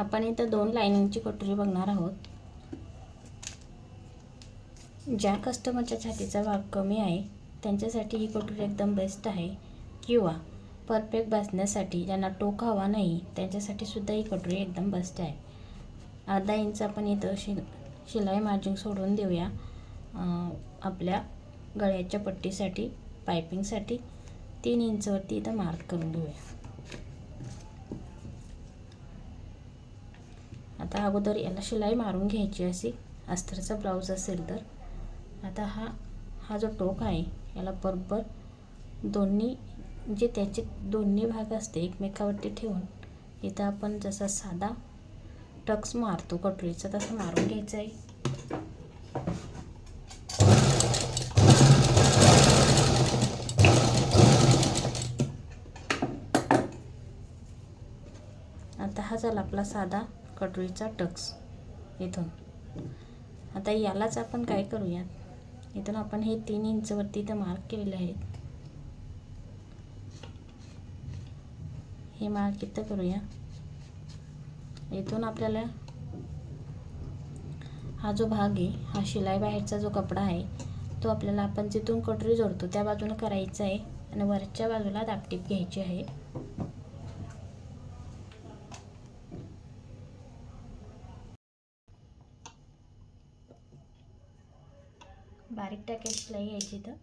आपण इथं दोन लाईनिंगची कटोरी बघणार आहोत. ज्या कस्टमरच्या छातीचा भाग कमी आहे त्यांच्यासाठी ही कटोरी एकदम बेस्ट आहे. किंवा परफेक्ट बसण्यासाठी ज्यांना टोक हवा नाही त्यांच्यासाठी सुद्धा ही कटोरी एकदम बेस्ट आहे. अर्धा इंच आपण इथं शि शिलाई मार्जिंग सोडून देऊया. आपल्या गळ्याच्या पट्टीसाठी पायपिंगसाठी तीन इंचवरती इथं मार्क करून घेऊया आता अगोदर याला शिलाई मारून घ्यायची अशी अस्तरचा ब्लाऊज असेल तर. आता हा हा जो टोक आहे याला बरोबर दोन्ही जे त्याचे दोन्ही भाग असते एकमेकावरती ठेवून इथं आपण जसा साधा टक्स मारतो कटोरीचा तसं मारून घ्यायचा आहे. आता हा झाला आपला साधा कटोरीचा टक्स इथून. आता यालाच आपण काय करूयात? इथून आपण हे तीन इंचवरती इथं मार्क केलेले आहेत. हे मार्क इथं करूया. इथून आपल्याला हा जो भाग आहे हा शिलाई बाहेरचा जो कपडा आहे तो आपल्याला आपण जिथून कटोरी जोडतो त्या बाजूनं करायचा आहे आणि वरच्या बाजूला दापटीप घ्यायची आहे. बारीक टाक्यात शिलाई घ्यायची इथं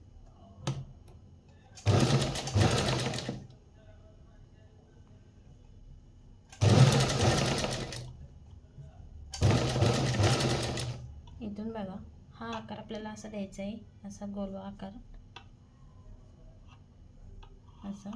इथून बघा हा आकार आपल्याला असा द्यायचा आहे असा गोलवा आकार. असा.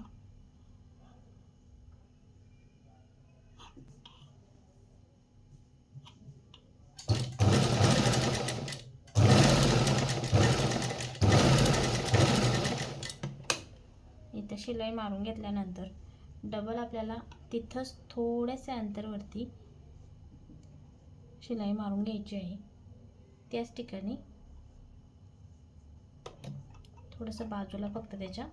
इथं शिलाई मारून घेतल्यानंतर डबल आपल्याला तिथंच थोड्याशा अंतरवरती शिलाई मारून घ्यायची आहे. त्याच ठिकाणी थोडंसं बाजूला फक्त त्याच्या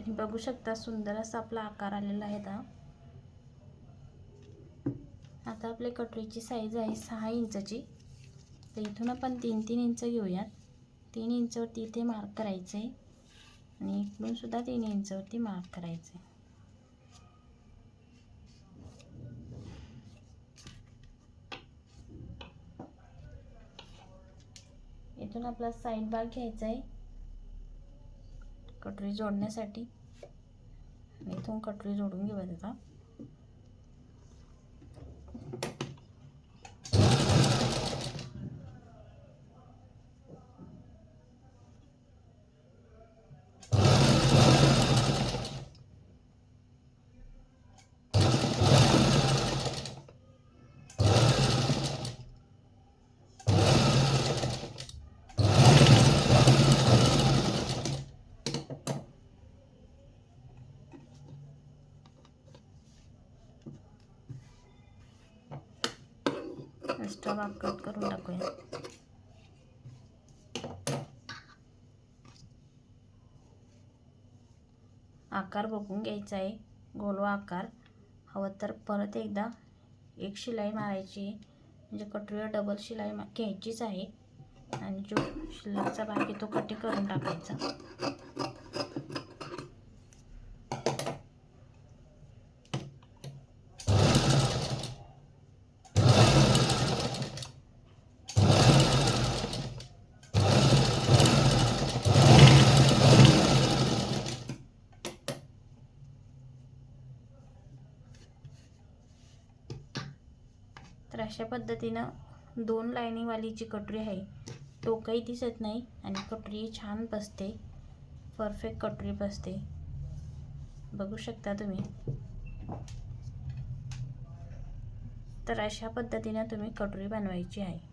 आणि बघू शकता सुंदर असा आपला आकार आलेला आहे आता आता आपल्या कटोरीची साईज आहे सहा इंचाची. तर इथून आपण तीन तीन इंच घेऊयात. तीन इंचवरती इथे मार्क करायचं आहे आणि इकडून सुद्धा तीन इंचवरती मार्क करायचं आहे इथून आपला साईड भाग घ्यायचा आहे कटोरी जोडण्यासाठी. इथून कटोरी जोडून घेऊया त्याचा. एक्स्ट्रा भाग कट करून टाकूया. आकार बघून घ्यायचा आहे. गोलवा आकार. हवं तर परत एकदा एक शिलाई मारायची म्हणजे कटोरीवर डबल शिलाई मा घ्यायचीच आहे. आणि जो शिल्लकचा भाग आहे तो कटी करून टाकायचा. अशा पद्धतीनं दोन लाईनीवाली जी कटोरी आहे. काही दिसत नाही आणि कटोरी छान बसते. परफेक्ट कटोरी बसते. बघू शकता तुम्ही. तर अशा पद्धतीनं तुम्ही कटोरी बनवायची आहे.